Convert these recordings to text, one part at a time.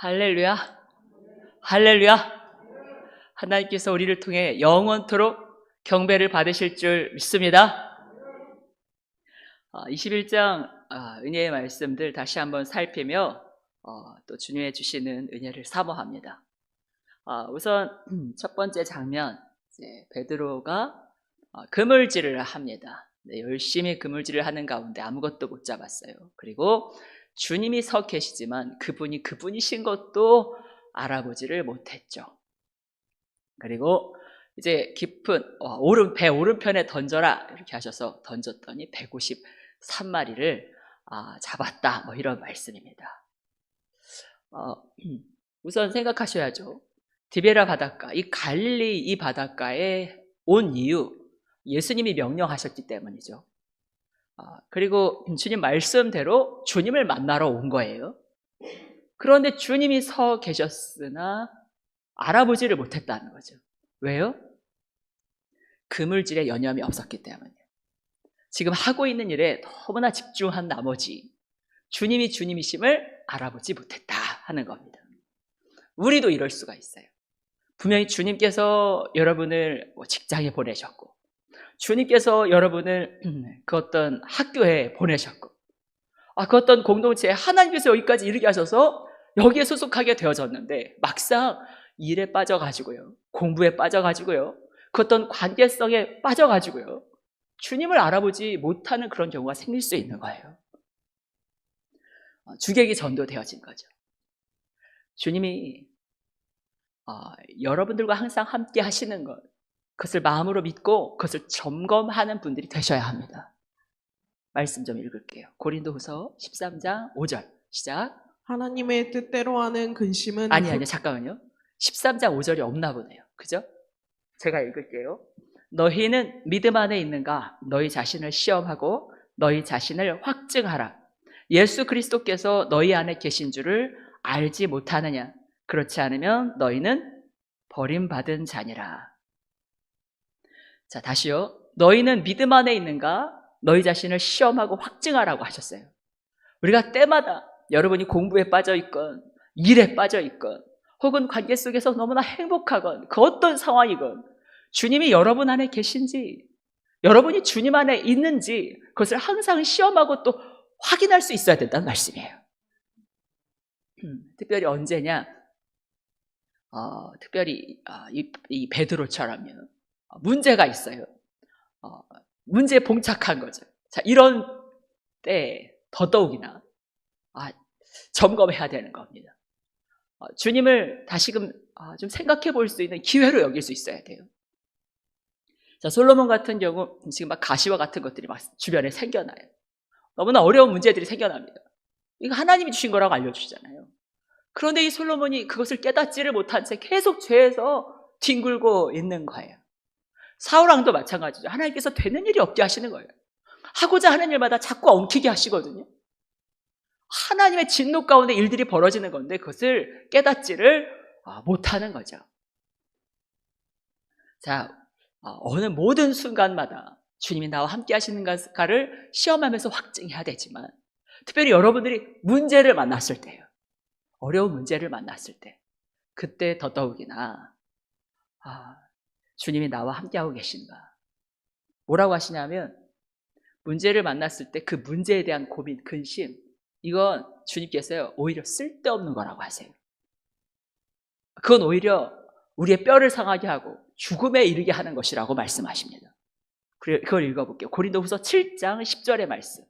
할렐루야. 할렐루야. 하나님께서 우리를 통해 영원토록 경배를 받으실 줄 믿습니다. 21장 아, 은혜의 말씀들 다시 한번 살피며 어, 또 주님의 주시는 은혜를 사모합니다. 아, 우선 첫 번째 장면 베드로가 어, 그물질을 합니다. 네, 열심히 그물질을 하는 가운데 아무것도 못 잡았어요. 그리고 주님이 서 계시지만 그분이 그분이신 것도 알아보지를 못했죠. 그리고 이제 깊은 어, 오른 배 오른편에 던져라 이렇게 하셔서 던졌더니 153마리를 아, 잡았다 뭐 이런 말씀입니다. 어, 우선 생각하셔야죠. 디베라 바닷가, 이 갈릴리 이 바닷가에 온 이유 예수님이 명령하셨기 때문이죠. 아, 그리고 주님 말씀대로 주님을 만나러 온 거예요. 그런데 주님이 서 계셨으나 알아보지를 못했다는 거죠. 왜요? 그물질에 여념이 없었기 때문이에요. 지금 하고 있는 일에 너무나 집중한 나머지 주님이 주님이심을 알아보지 못했다 하는 겁니다. 우리도 이럴 수가 있어요. 분명히 주님께서 여러분을 뭐 직장에 보내셨고, 주님께서 여러분을 그 어떤 학교에 보내셨고, 아, 그 어떤 공동체에 하나님께서 여기까지 이르게 하셔서 여기에 소속하게 되어졌는데, 막상 일에 빠져가지고요, 공부에 빠져가지고요, 그 어떤 관계성에 빠져가지고요, 주님을 알아보지 못하는 그런 경우가 생길 수 있는 거예요. 어, 주객이 전도되어진 거죠. 주님이 어, 여러분들과 항상 함께 하시는 것, 그것을 마음으로 믿고 그것을 점검하는 분들이 되셔야 합니다. 말씀 좀 읽을게요. 고린도후서 13장 5절 시작. 하나님의 뜻대로 하는 근심은 아니 그- 아니 잠깐만요. 13장 5절이 없나 보네요. 그죠? 제가 읽을게요. 너희는 믿음 안에 있는가? 너희 자신을 시험하고 너희 자신을 확증하라. 예수 그리스도께서 너희 안에 계신 줄을 알지 못하느냐? 그렇지 않으면 너희는 버림받은 자니라. 자, 다시요. 너희는 믿음 안에 있는가? 너희 자신을 시험하고 확증하라고 하셨어요. 우리가 때마다 여러분이 공부에 빠져 있건, 일에 빠져 있건, 혹은 관계 속에서 너무나 행복하건, 그 어떤 상황이건, 주님이 여러분 안에 계신지, 여러분이 주님 안에 있는지, 그것을 항상 시험하고 또 확인할 수 있어야 된다는 말씀이에요. 음, 특별히 언제냐? 어, 특별히 아, 이, 이 베드로처럼요. 어, 문제가 있어요. 어, 문제에 봉착한 거죠. 자, 이런 때 더더욱이나 아, 점검해야 되는 겁니다. 어, 주님을 다시금 아, 좀 생각해 볼 수 있는 기회로 여길 수 있어야 돼요. 자, 솔로몬 같은 경우 지금 막 가시와 같은 것들이 막 주변에 생겨나요. 너무나 어려운 문제들이 생겨납니다. 이거 하나님이 주신 거라고 알려주시잖아요. 그런데 이 솔로몬이 그것을 깨닫지를 못한 채 계속 죄에서 뒹굴고 있는 거예요. 사울왕도 마찬가지죠. 하나님께서 되는 일이 없게 하시는 거예요. 하고자 하는 일마다 자꾸 엉키게 하시거든요. 하나님의 진노 가운데 일들이 벌어지는 건데 그것을 깨닫지를 아, 못하는 거죠. 자, 어, 어느 모든 순간마다 주님이 나와 함께 하시는가를 시험하면서 확증해야 되지만 특별히 여러분들이 문제를 만났을 때요. 어려운 문제를 만났을 때 그때 더더욱이나 아, 주님이 나와 함께하고 계신가? 뭐라고 하시냐면 문제를 만났을 때 그 문제에 대한 고민, 근심 이건 주님께서요 오히려 쓸데없는 거라고 하세요. 그건 오히려 우리의 뼈를 상하게 하고 죽음에 이르게 하는 것이라고 말씀하십니다. 그걸 읽어볼게요. 고린도후서 7장 10절의 말씀.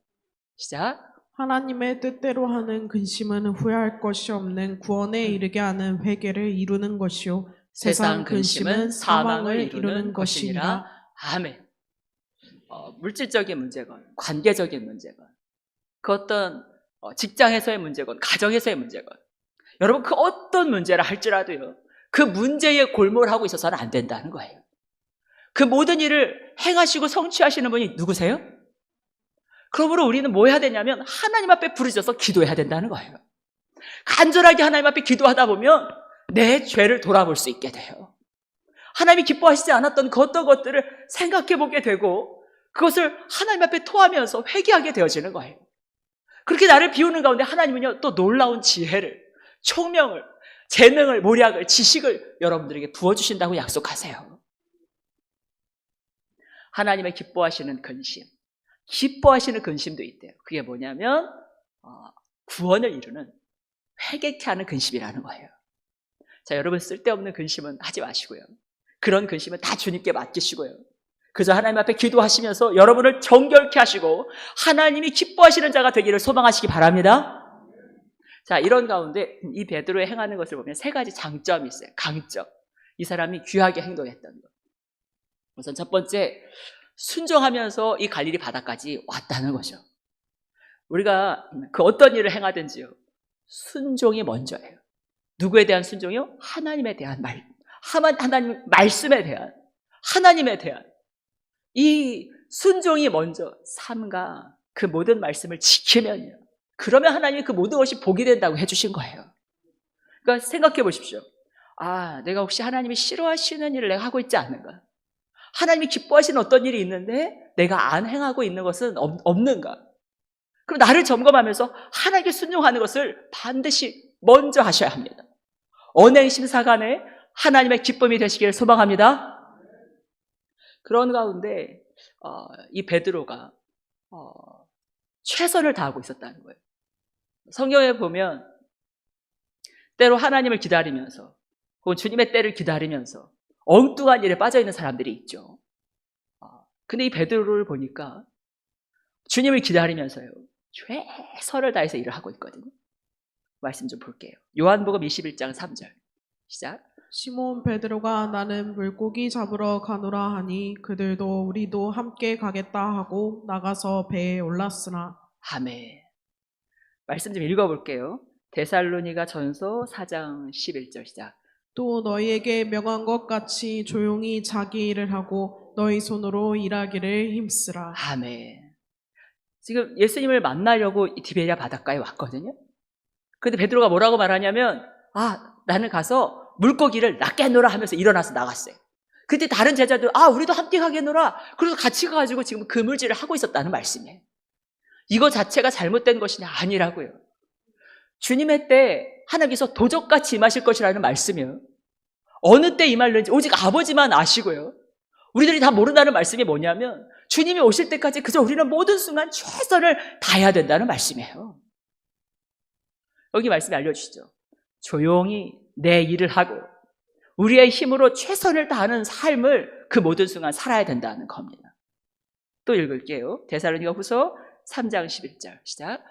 시작. 하나님의 뜻대로 하는 근심은 후회할 것이 없는 구원에 이르게 하는 회개를 이루는 것이요 세상 근심은 사망을 이루는 것이니라. 아멘. 어, 물질적인 문제건, 관계적인 문제건, 그 어떤 어, 직장에서의 문제건, 가정에서의 문제건, 여러분 그 어떤 문제라 할지라도요, 그 문제에 골몰하고 있어서는 안 된다는 거예요. 그 모든 일을 행하시고 성취하시는 분이 누구세요? 그러므로 우리는 뭐 해야 되냐면 하나님 앞에 부르짖어서 기도해야 된다는 거예요. 간절하게 하나님 앞에 기도하다 보면 내 죄를 돌아볼 수 있게 돼요. 하나님이 기뻐하시지 않았던 그 어떤 것들을 생각해 보게 되고 그것을 하나님 앞에 토하면서 회개하게 되어지는 거예요. 그렇게 나를 비우는 가운데 하나님은요 또 놀라운 지혜를 총명을, 재능을, 모략을, 지식을 여러분들에게 부어주신다고 약속하세요. 하나님의 기뻐하시는 근심, 기뻐하시는 근심도 있대요. 그게 뭐냐면 어, 구원을 이루는 회개케 하는 근심이라는 거예요. 자, 여러분 쓸데없는 근심은 하지 마시고요. 그런 근심은 다 주님께 맡기시고요. 그저 하나님 앞에 기도하시면서 여러분을 정결케 하시고 하나님이 기뻐하시는 자가 되기를 소망하시기 바랍니다. 자, 이런 가운데 이 베드로의 행하는 것을 보면 세 가지 장점이 있어요. 강점. 이 사람이 귀하게 행동했던 것. 우선 첫 번째, 순종하면서 이 갈릴리 바다까지 왔다는 거죠. 우리가 그 어떤 일을 행하든지요. 순종이 먼저예요. 누구에 대한 순종이요? 하나님에 대한 말. 하나- 하나님 말씀에 대한 하나님에 대한 이 순종이 먼저 삶과 그 모든 말씀을 지키면요. 그러면 하나님이 그 모든 것이 복이 된다고 해주신 거예요. 그러니까 생각해 보십시오. 아, 내가 혹시 하나님이 싫어하시는 일을 내가 하고 있지 않는가? 하나님이 기뻐하시는 어떤 일이 있는데 내가 안 행하고 있는 것은 없, 없는가? 그럼 나를 점검하면서 하나님께 순종하는 것을 반드시 먼저 하셔야 합니다. 언행 심사간에 하나님의 기쁨이 되시기를 소망합니다. 그런 가운데 어, 이 베드로가 어, 최선을 다하고 있었다는 거예요. 성경에 보면 때로 하나님을 기다리면서 혹은 주님의 때를 기다리면서 엉뚱한 일에 빠져 있는 사람들이 있죠. 어, 근데 이 베드로를 보니까 주님을 기다리면서요 최선을 다해서 일을 하고 있거든요. 말씀 좀 볼게요. 요한복음 21장 3절 시작. 시몬 베드로가 나는 물고기 잡으러 가노라 하니 그들도 우리도 함께 가겠다 하고 나가서 배에 올랐으나 아멘. 말씀 좀 읽어볼게요. 데살로니가 전서 4장 11절 시작. 또 너희에게 명한 것 같이 조용히 자기 일을 하고 너희 손으로 일하기를 힘쓰라. 아멘. 지금 예수님을 만나려고 이 디베리아 바닷가에 왔거든요. 근데 베드로가 뭐라고 말하냐면, 아, 나는 가서 물고기를 낚겠노라 하면서 일어나서 나갔어요. 그때 다른 제자들, 아, 우리도 함께 가겠노라. 그래서 같이 가가지고 지금 그물질을 하고 있었다는 말씀이에요. 이거 자체가 잘못된 것이냐? 아니라고요. 주님의 때 하나님께서 도적같이 임하실 것이라는 말씀이에요. 어느 때 임할는지 오직 아버지만 아시고요. 우리들이 다 모른다는 말씀이 뭐냐면 주님이 오실 때까지 그저 우리는 모든 순간 최선을 다해야 된다는 말씀이에요. 여기 말씀이 알려주시죠. 조용히 내 일을 하고 우리의 힘으로 최선을 다하는 삶을 그 모든 순간 살아야 된다는 겁니다. 또 읽을게요. 데살로니가 후서 3장 11절 시작.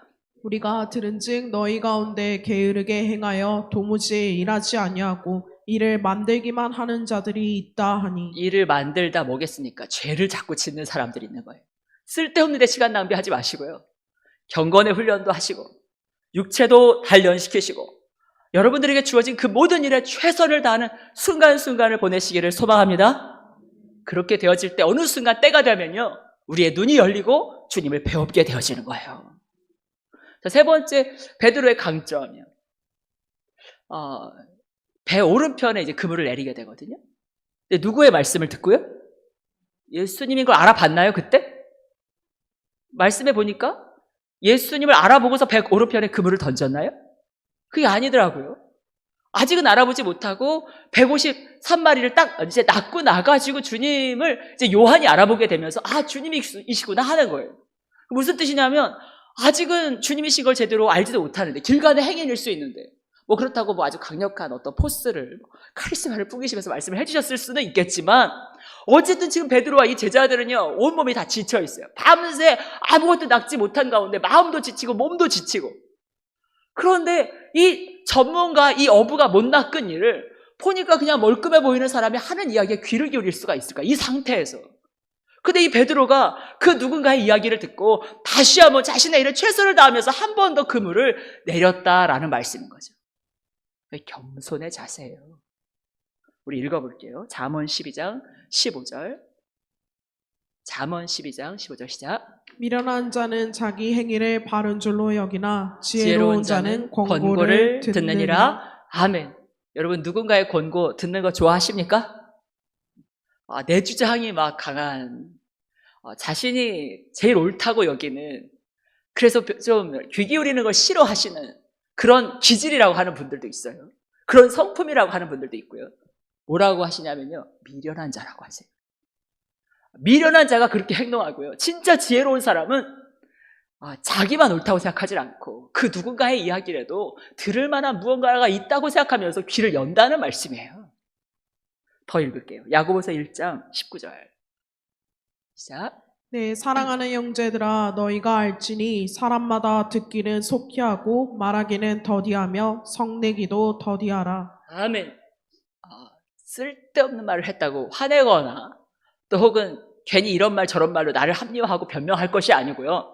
우리가 들은즉 너희 가운데 게으르게 행하여 도무지 일하지 아니하고 일을 만들기만 하는 자들이 있다 하니 일을 만들다 뭐겠습니까? 죄를 자꾸 짓는 사람들이 있는 거예요. 쓸데없는 데 시간 낭비하지 마시고요. 경건의 훈련도 하시고 육체도 단련시키시고 여러분들에게 주어진 그 모든 일에 최선을 다하는 순간순간을 보내시기를 소망합니다. 그렇게 되어질 때 어느 순간 때가 되면요. 우리의 눈이 열리고 주님을 배웁게 되어지는 거예요. 자, 세 번째 베드로의 강점이요. 어, 배 오른편에 이제 그물을 내리게 되거든요. 근데 누구의 말씀을 듣고요? 예수님인 걸 알아봤나요, 그때? 말씀해 보니까 예수님을 알아보고서 배 오른편에 그물을 던졌나요? 그게 아니더라고요. 아직은 알아보지 못하고 153마리를 딱 이제 낳고 나가지고 주님을 이제 요한이 알아보게 되면서 아, 주님이시구나 하는 거예요. 무슨 뜻이냐면 아직은 주님이신 걸 제대로 알지도 못하는데 길간의 행인일 수 있는데 뭐 그렇다고 뭐 아주 강력한 어떤 포스를 뭐 카리스마를 풍기시면서 말씀을 해주셨을 수는 있겠지만 어쨌든 지금 베드로와 이 제자들은요 온몸이 다 지쳐 있어요. 밤새 아무것도 낚지 못한 가운데 마음도 지치고 몸도 지치고 그런데 이 전문가 이 어부가 못 낚은 일을 보니까 그냥 멀끔해 보이는 사람이 하는 이야기에 귀를 기울일 수가 있을까 이 상태에서 근데 이 베드로가 그 누군가의 이야기를 듣고 다시 한번 자신의 일을 최선을 다하면서 한 번 더 그물을 내렸다라는 말씀인 거죠. 겸손의 자세예요. 우리 읽어볼게요. 잠언 12장 15절. 잠언 12장 15절 시작. 미련한 자는 자기 행위를 바른 줄로 여기나 지혜로운 자는 권고를 듣느니라. 아멘. 여러분 누군가의 권고 듣는 거 좋아하십니까? 아, 내 주장이 막 강한 어, 자신이 제일 옳다고 여기는 그래서 좀 귀 기울이는 걸 싫어하시는 그런 기질이라고 하는 분들도 있어요. 그런 성품이라고 하는 분들도 있고요. 뭐라고 하시냐면요. 미련한 자라고 하세요. 미련한 자가 그렇게 행동하고요. 진짜 지혜로운 사람은 아, 자기만 옳다고 생각하지 않고 그 누군가의 이야기라도 들을 만한 무언가가 있다고 생각하면서 귀를 연다는 말씀이에요. 더 읽을게요. 야고보서 1장 19절. 시작. 네, 사랑하는 형제들아 너희가 알지니 사람마다 듣기는 속히 하고 말하기는 더디하며 성내기도 더디하라. 아멘. 아, 쓸데없는 말을 했다고 화내거나 또 혹은 괜히 이런 말 저런 말로 나를 합리화하고 변명할 것이 아니고요.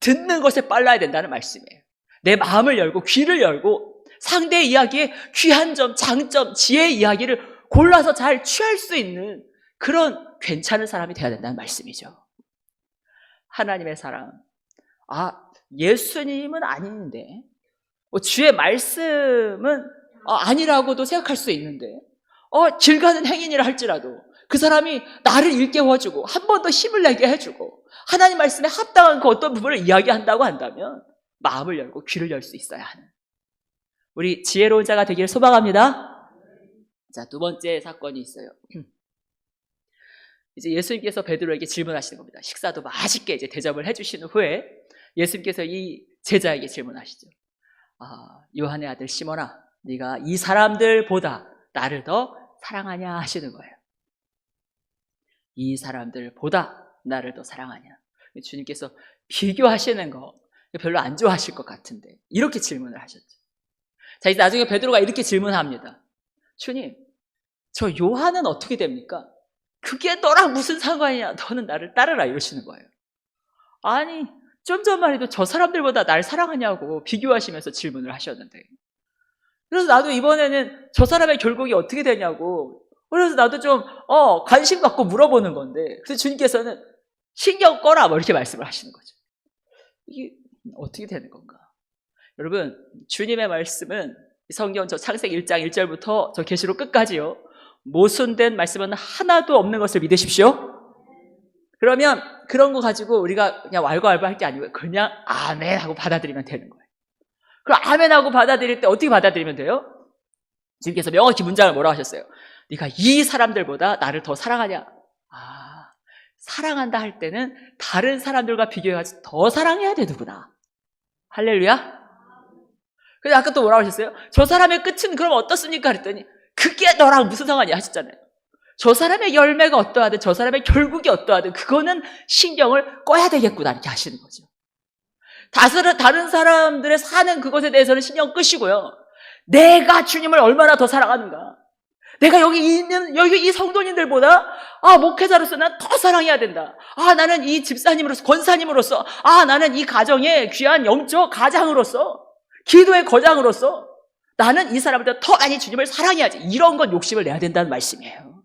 듣는 것에 빨라야 된다는 말씀이에요. 내 마음을 열고 귀를 열고 상대의 이야기에 귀한 점, 장점, 지혜의 이야기를 골라서 잘 취할 수 있는 그런 괜찮은 사람이 돼야 된다는 말씀이죠. 하나님의 사랑. 아, 예수님은 아닌데, 뭐 주의 말씀은 어, 아니라고도 생각할 수 있는데, 어, 길 가는 행인이라 할지라도 그 사람이 나를 일깨워주고 한 번 더 힘을 내게 해주고 하나님 말씀에 합당한 그 어떤 부분을 이야기한다고 한다면 마음을 열고 귀를 열 수 있어야 하는 우리 지혜로운 자가 되기를 소망합니다. 자, 두 번째 사건이 있어요. 이제 예수님께서 베드로에게 질문하시는 겁니다. 식사도 맛있게 이제 대접을 해주신 후에 예수님께서 이 제자에게 질문하시죠. 아, 요한의 아들 시몬아, 네가 이 사람들보다 나를 더 사랑하냐 하시는 거예요. 이 사람들보다 나를 더 사랑하냐. 주님께서 비교하시는 거 별로 안 좋아하실 것 같은데 이렇게 질문을 하셨죠. 자, 이제 나중에 베드로가 이렇게 질문합니다. 주님, 저 요한은 어떻게 됩니까? 그게 너랑 무슨 상관이냐? 너는 나를 따르라 이러시는 거예요. 아니, 좀 전만 해도 저 사람들보다 날 사랑하냐고 비교하시면서 질문을 하셨는데. 그래서 나도 이번에는 저 사람의 결국이 어떻게 되냐고. 그래서 나도 좀, 어, 관심 갖고 물어보는 건데. 그래서 주님께서는 신경 꺼라. 뭐 이렇게 말씀을 하시는 거죠. 이게 어떻게 되는 건가? 여러분, 주님의 말씀은 성경 저 창세기 1장 1절부터 저 계시록 끝까지요. 모순된 말씀은 하나도 없는 것을 믿으십시오. 그러면 그런 거 가지고 우리가 그냥 왈가왈부 할 게 아니고 그냥 아멘 하고 받아들이면 되는 거예요. 그럼 아멘 하고 받아들일 때 어떻게 받아들이면 돼요? 주님께서 명확히 문장을 뭐라고 하셨어요? 네가 이 사람들보다 나를 더 사랑하냐? 아, 사랑한다 할 때는 다른 사람들과 비교해가지고 더 사랑해야 되는구나. 할렐루야? 근데 아까 또 뭐라고 하셨어요? 저 사람의 끝은 그럼 어떻습니까? 그랬더니 그게 너랑 무슨 상관이야 하셨잖아요. 저 사람의 열매가 어떠하든 저 사람의 결국이 어떠하든 그거는 신경을 꺼야 되겠구나 이렇게 하시는 거죠. 다른, 다른 사람들의 사는 그것에 대해서는 신경 끄시고요. 내가 주님을 얼마나 더 사랑하는가. 내가 여기 있는, 여기 이 성도님들보다, 아, 목회자로서 난 더 사랑해야 된다. 아, 나는 이 집사님으로서, 권사님으로서, 아, 나는 이 가정의 귀한 영적 가장으로서, 기도의 거장으로서, 나는 이 사람보다 더 많이 주님을 사랑해야지. 이런 건 욕심을 내야 된다는 말씀이에요.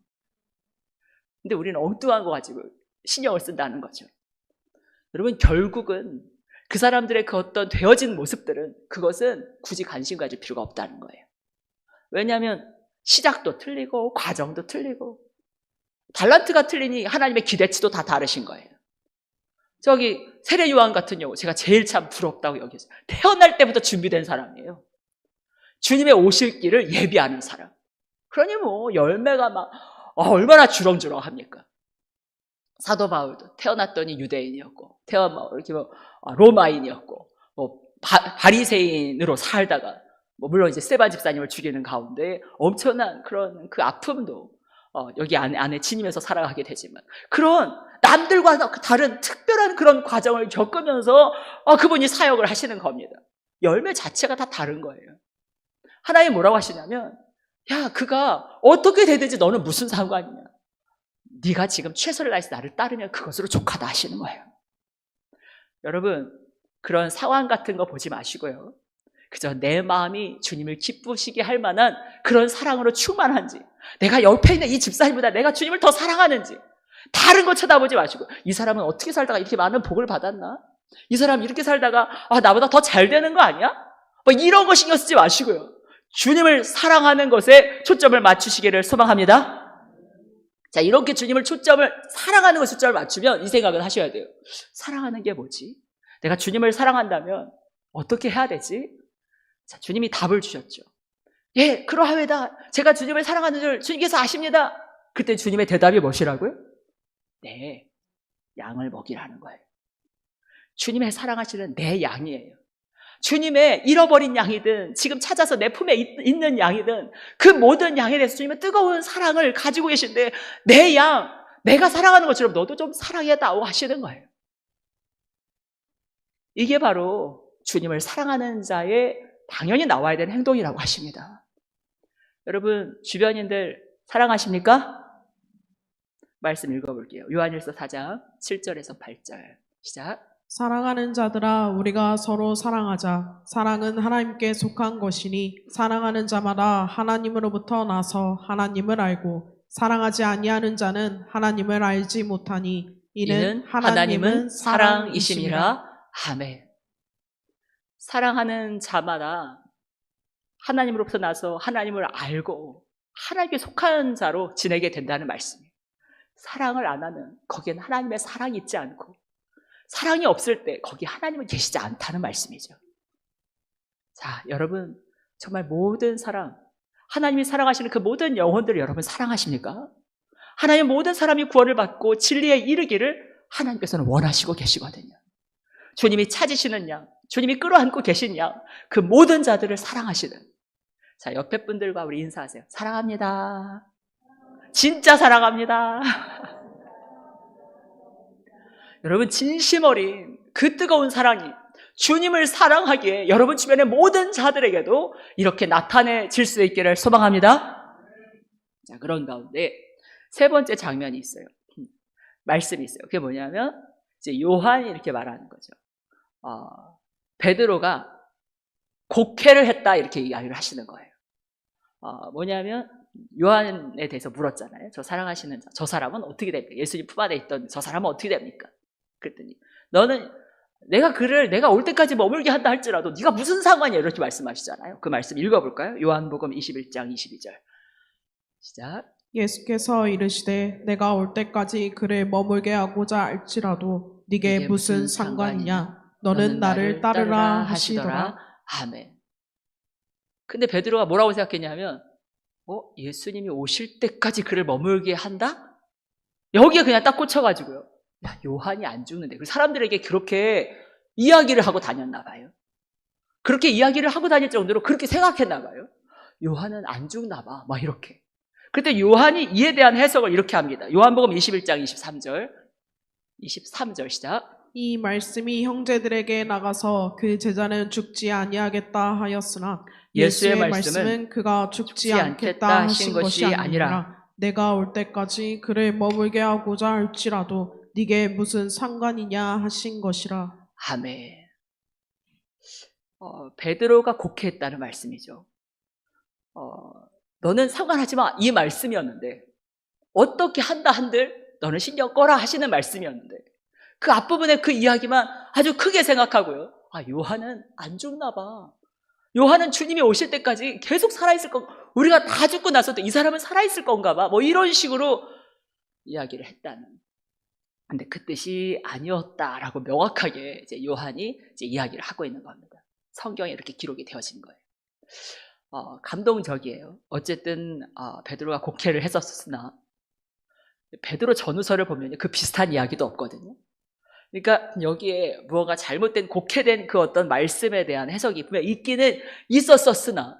근데 우리는 엉뚱한 거 가지고 신경을 쓴다는 거죠. 여러분, 결국은 그 사람들의 그 어떤 되어진 모습들은 그것은 굳이 관심 가질 필요가 없다는 거예요. 왜냐하면 시작도 틀리고 과정도 틀리고 달란트가 틀리니 하나님의 기대치도 다 다르신 거예요. 저기 세례 요한 같은 경우 제가 제일 참 부럽다고 여기서 태어날 때부터 준비된 사람이에요. 주님의 오실 길을 예비하는 사람. 그러니 뭐 열매가 막 어, 얼마나 주렁주렁합니까? 사도 바울도 태어났더니 유대인이었고 태어나 이렇게 뭐 아, 로마인이었고 뭐 바, 바리새인으로 살다가 뭐 물론 이제 세바 집사님을 죽이는 가운데 엄청난 그런 그 아픔도 어, 여기 안에, 안에 지니면서 살아가게 되지만 그런 남들과 다른 특별한 그런 과정을 겪으면서 어, 그분이 사역을 하시는 겁니다. 열매 자체가 다 다른 거예요. 하나님 뭐라고 하시냐면 야 그가 어떻게 되든지 너는 무슨 상관이냐. 네가 지금 최선을 다해서 나를 따르면 그것으로 족하다 하시는 거예요. 여러분 그런 상황 같은 거 보지 마시고요. 그저 내 마음이 주님을 기쁘시게 할 만한 그런 사랑으로 충만한지 내가 옆에 있는 이 집사님보다 내가 주님을 더 사랑하는지 다른 거 쳐다보지 마시고 이 사람은 어떻게 살다가 이렇게 많은 복을 받았나? 이 사람 이렇게 살다가 아 나보다 더 잘 되는 거 아니야? 뭐 이런 거 신경 쓰지 마시고요. 주님을 사랑하는 것에 초점을 맞추시기를 소망합니다. 자, 이렇게 주님을 초점을, 사랑하는 것에 초점을 맞추면 이 생각을 하셔야 돼요. 사랑하는 게 뭐지? 내가 주님을 사랑한다면 어떻게 해야 되지? 자, 주님이 답을 주셨죠. 예, 그러하외다. 제가 주님을 사랑하는 줄 주님께서 아십니다. 그때 주님의 대답이 무엇이라고요? 네, 양을 먹이라는 거예요. 주님의 사랑하시는 내 양이에요. 주님의 잃어버린 양이든 지금 찾아서 내 품에 있- 있는 양이든 그 모든 양에 대해서 주님은 뜨거운 사랑을 가지고 계신데 내 양, 내가 사랑하는 것처럼 너도 좀 사랑해다오 하시는 거예요. 이게 바로 주님을 사랑하는 자의 당연히 나와야 되는 행동이라고 하십니다. 여러분, 주변인들 사랑하십니까? 말씀 읽어볼게요. 요한일서 4장 7절에서 8절. 시작. 사랑하는 자들아 우리가 서로 사랑하자 사랑은 하나님께 속한 것이니 사랑하는 자마다 하나님으로부터 나서 하나님을 알고 사랑하지 아니하는 자는 하나님을 알지 못하니 이는 하나님은 사랑이심이라. 아멘. 사랑하는 자마다 하나님으로부터 나서 하나님을 알고 하나님께 속한 자로 지내게 된다는 말씀이에요. 사랑을 안 하면 거기엔 하나님의 사랑이 있지 않고 사랑이 없을 때 거기 하나님은 계시지 않다는 말씀이죠. 자, 여러분 정말 모든 사랑 하나님이 사랑하시는 그 모든 영혼들을 여러분 사랑하십니까? 하나님 모든 사람이 구원을 받고 진리에 이르기를 하나님께서는 원하시고 계시거든요. 주님이 찾으시는 양, 주님이 끌어안고 계신 양, 그 모든 자들을 사랑하시는. 자, 옆에 분들과 우리 인사하세요. 사랑합니다. 진짜 사랑합니다. 여러분, 진심 어린 그 뜨거운 사랑이 주님을 사랑하기에 여러분 주변의 모든 자들에게도 이렇게 나타내질 수 있기를 소망합니다. 자, 그런 가운데 세 번째 장면이 있어요. 말씀이 있어요. 그게 뭐냐면 이제 요한이 이렇게 말하는 거죠. 어, 베드로가 곡해를 했다 이렇게 이야기를 하시는 거예요. 어, 뭐냐면 요한에 대해서 물었잖아요. 저 사랑하시는 자, 저 사람은 어떻게 됩니까? 예수님 품 안에 있던 저 사람은 어떻게 됩니까? 그랬더니 너는 내가 그를 내가 올 때까지 머물게 한다 할지라도 네가 무슨 상관이야 이렇게 말씀하시잖아요. 그 말씀 읽어볼까요? 요한복음 21장 22절 시작. 예수께서 이르시되 내가 올 때까지 그를 머물게 하고자 할지라도 네게 무슨 상관이냐 너는 나를 따르라 하시더라 아멘. 근데 베드로가 뭐라고 생각했냐면, 어 예수님이 오실 때까지 그를 머물게 한다? 여기에 그냥 딱 꽂혀가지고요. 야 요한이 안 죽는데 그 사람들에게 그렇게 이야기를 하고 다녔나 봐요. 그렇게 이야기를 하고 다닐 정도로 그렇게 생각했나 봐요. 요한은 안 죽나 봐. 막 이렇게. 그때 요한이 이에 대한 해석을 이렇게 합니다. 요한복음 21장 23절. 23절 시작. 이 말씀이 형제들에게 나가서 그 제자는 죽지 아니하겠다 하였으나 예수의 예수의, 말씀은 말씀은 그가 죽지 죽지 않겠다 않겠다 하신 것이 아니라 내가 올 때까지 그를 머물게 하고자 할지라도 네게 무슨 상관이냐 하신 것이라 아멘. 어, 베드로가 곡해했다는 말씀이죠. 어, 너는 상관하지 마. 이 말씀이었는데, 어떻게 한다 한들, 너는 신경 꺼라 하시는 말씀이었는데, 그 앞부분에 그 이야기만 아주 크게 생각하고요. 아, 요한은 안 죽나 봐. 요한은 주님이 오실 때까지 계속 살아있을 거, 우리가 다 죽고 나서도 이 사람은 살아있을 건가 봐. 뭐 이런 식으로 이야기를 했다는. 근데 그 뜻이 아니었다라고 명확하게 이제 요한이 이제 이야기를 하고 있는 겁니다. 성경에 이렇게 기록이 되어진 거예요. 어, 감동적이에요. 어쨌든 어, 베드로가 곡해를 했었으나 베드로 전후서를 보면 그 비슷한 이야기도 없거든요. 그러니까 여기에 무언가 잘못된 곡해된 그 어떤 말씀에 대한 해석이 분명 있기는 있었었으나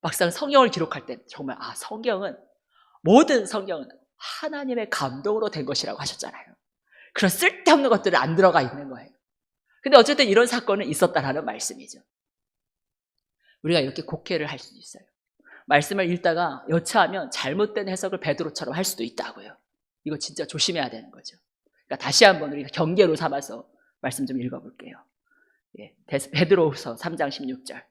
막상 성경을 기록할 때 정말 아 성경은 모든 성경은 하나님의 감동으로 된 것이라고 하셨잖아요. 그런 쓸데없는 것들은 안 들어가 있는 거예요. 근데 어쨌든 이런 사건은 있었다라는 말씀이죠. 우리가 이렇게 곡해를 할수 있어요. 말씀을 읽다가 여차하면 잘못된 해석을 베드로처럼 할 수도 있다고요. 이거 진짜 조심해야 되는 거죠. 그러니까 다시 한번 우리가 경계로 삼아서 말씀 좀 읽어볼게요. 예, 베드로후서 3장 16절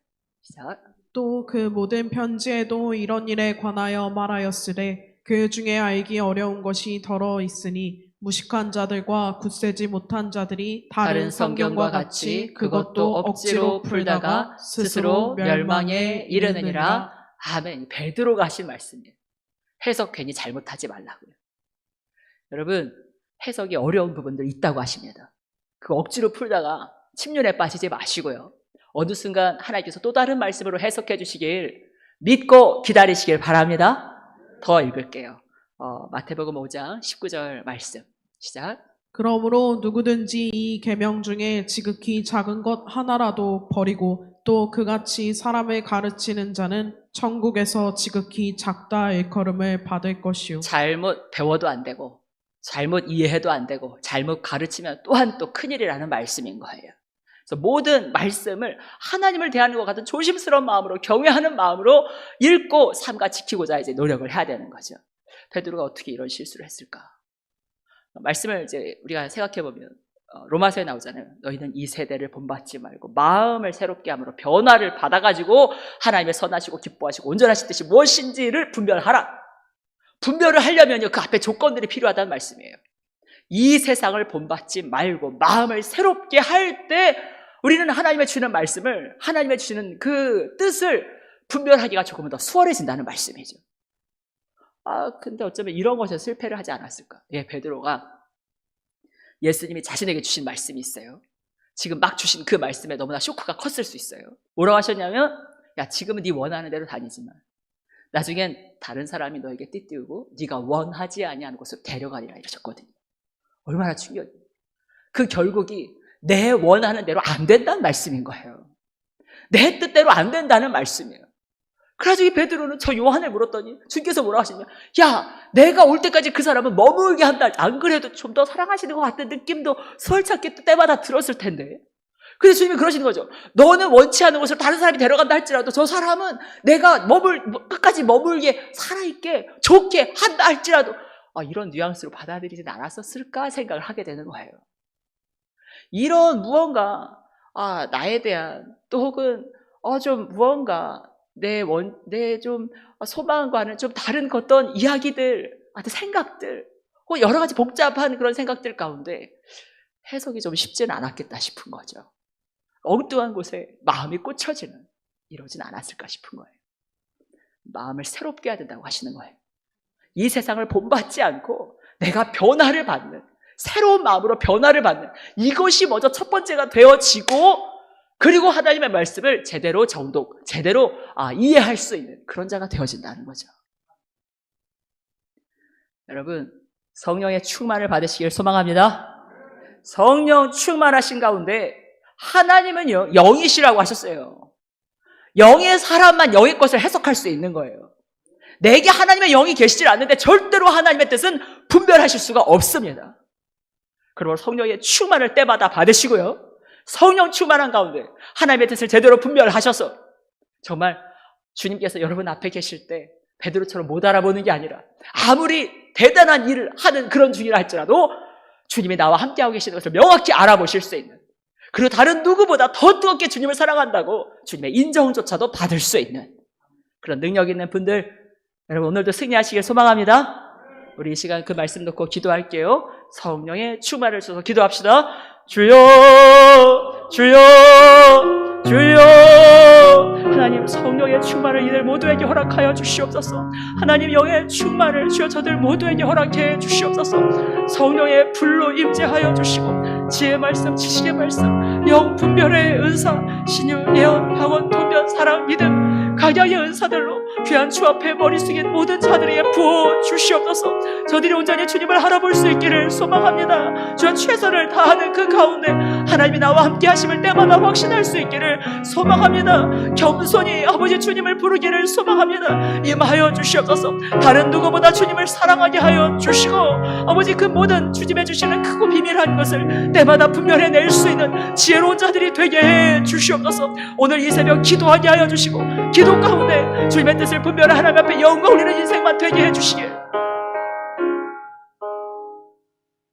시작. 또 그 모든 편지에도 이런 일에 관하여 말하였으되 그 중에 알기 어려운 것이 더러 있으니 무식한 자들과 굳세지 못한 자들이 다른 성경과 같이 그것도 억지로 풀다가 스스로 멸망에 이르느니라 아멘. 베드로가 하신 말씀이에요. 해석 괜히 잘못하지 말라고요. 여러분, 해석이 어려운 부분들 있다고 하십니다. 그 억지로 풀다가 침륜에 빠지지 마시고요. 어느 순간 하나님께서 또 다른 말씀으로 해석해 주시길 믿고 기다리시길 바랍니다. 더 읽을게요. 어, 마태복음 5장 19절 말씀. 시작. 그러므로 누구든지 이 계명 중에 지극히 작은 것 하나라도 버리고 또 그같이 사람을 가르치는 자는 천국에서 지극히 작다 일컬음을 받을 것이요. 잘못 배워도 안 되고, 잘못 이해해도 안 되고, 잘못 가르치면 또한 또 큰일이라는 말씀인 거예요. 그래서 모든 말씀을 하나님을 대하는 것 같은 조심스러운 마음으로, 경외하는 마음으로 읽고 삼가 지키고자 이제 노력을 해야 되는 거죠. 베드로가 어떻게 이런 실수를 했을까? 말씀을 이제 우리가 생각해 보면 어, 로마서에 나오잖아요. 너희는 이 세대를 본받지 말고 마음을 새롭게 함으로 변화를 받아가지고 하나님의 선하시고 기뻐하시고 온전하신 뜻이 무엇인지를 분별하라. 분별을 하려면요 그 앞에 조건들이 필요하다는 말씀이에요. 이 세상을 본받지 말고 마음을 새롭게 할 때 우리는 하나님의 주는 말씀을 하나님의 주시는 그 뜻을 분별하기가 조금 더 수월해진다는 말씀이죠. 아 근데 어쩌면 이런 것에 실패를 하지 않았을까? 예, 베드로가 예수님이 자신에게 주신 말씀이 있어요. 지금 막 주신 그 말씀에 너무나 쇼크가 컸을 수 있어요. 뭐라고 하셨냐면, 야, 지금은 네 원하는 대로 다니지만, 나중엔 다른 사람이 너에게 띠띠우고, 네가 원하지 아니하는 곳으로 데려가리라 이러셨거든요. 얼마나 충격이. 그 결국이 내 원하는 대로 안 된다는 말씀인 거예요. 내 뜻대로 안 된다는 말씀이에요. 그래가지고 이 베드로는 저 요한을 물었더니 주께서 뭐라고 하시냐 야 내가 올 때까지 그 사람은 머물게 한다 안 그래도 좀 더 사랑하시는 것 같은 느낌도 솔직히 때마다 들었을 텐데 그래서 주님이 그러시는 거죠 너는 원치 않는 곳으로 다른 사람이 데려간다 할지라도 저 사람은 내가 머물 끝까지 머물게 살아있게 좋게 한다 할지라도 아, 이런 뉘앙스로 받아들이진 않았었을까 생각을 하게 되는 거예요 이런 무언가 아 나에 대한 또 혹은 어 좀 무언가 내 원, 내 좀 소망과는 좀 다른 어떤 이야기들, 생각들, 혹은 여러 가지 복잡한 그런 생각들 가운데 해석이 좀 쉽지는 않았겠다 싶은 거죠. 엉뚱한 곳에 마음이 꽂혀지는, 이러진 않았을까 싶은 거예요. 마음을 새롭게 해야 된다고 하시는 거예요. 이 세상을 본받지 않고 내가 변화를 받는, 새로운 마음으로 변화를 받는, 이것이 먼저 첫 번째가 되어지고 그리고 하나님의 말씀을 제대로 정독, 제대로 아, 이해할 수 있는 그런 자가 되어진다는 거죠. 여러분, 성령의 충만을 받으시길 소망합니다. 성령 충만하신 가운데 하나님은요, 영이시라고 하셨어요. 영의 사람만 영의 것을 해석할 수 있는 거예요. 내게 하나님의 영이 계시질 않는데 절대로 하나님의 뜻은 분별하실 수가 없습니다. 그러므로 성령의 충만을 때마다 받으시고요. 성령 충만한 가운데 하나님의 뜻을 제대로 분별하셔서 정말 주님께서 여러분 앞에 계실 때 베드로처럼 못 알아보는 게 아니라 아무리 대단한 일을 하는 그런 중이라 할지라도 주님이 나와 함께하고 계시는 것을 명확히 알아보실 수 있는 그리고 다른 누구보다 더 뜨겁게 주님을 사랑한다고 주님의 인정조차도 받을 수 있는 그런 능력 있는 분들 여러분 오늘도 승리하시길 소망합니다. 우리 이 시간 그 말씀 놓고 기도할게요. 성령의 충만을 주셔서 기도합시다. 주여, 주여, 주여. 하나님 성령의 충만을 이들 모두에게 허락하여 주시옵소서. 하나님 영의 충만을 주여 저들 모두에게 허락해 주시옵소서. 성령의 불로 임재하여 주시고 지혜 말씀, 지식의 말씀, 영 분별의 은사, 신유, 예언, 방언, 통변, 사랑, 믿음 각양의 은사들로 귀한 주 앞에 머리 숙인 모든 자들에게 부어 주시옵소서. 저들이 온전히 주님을 알아볼 수 있기를 소망합니다. 주여 최선을 다하는 그 가운데 하나님이 나와 함께 하심을 때마다 확신할 수 있기를 소망합니다. 겸손히 아버지 주님을 부르기를 소망합니다. 임하여 주시옵소서. 다른 누구보다 주님을 사랑하게 하여 주시고 아버지 그 모든 주님의 주시는 크고 비밀한 것을 때마다 분별해 낼 수 있는 지혜로운 자들이 되게 해 주시옵소서. 오늘 이 새벽 기도하게 하여 주시고 기도 가운데 주님의 뜻을 분별해 하나님 앞에 영광 올리는 인생만 되게 해 주시길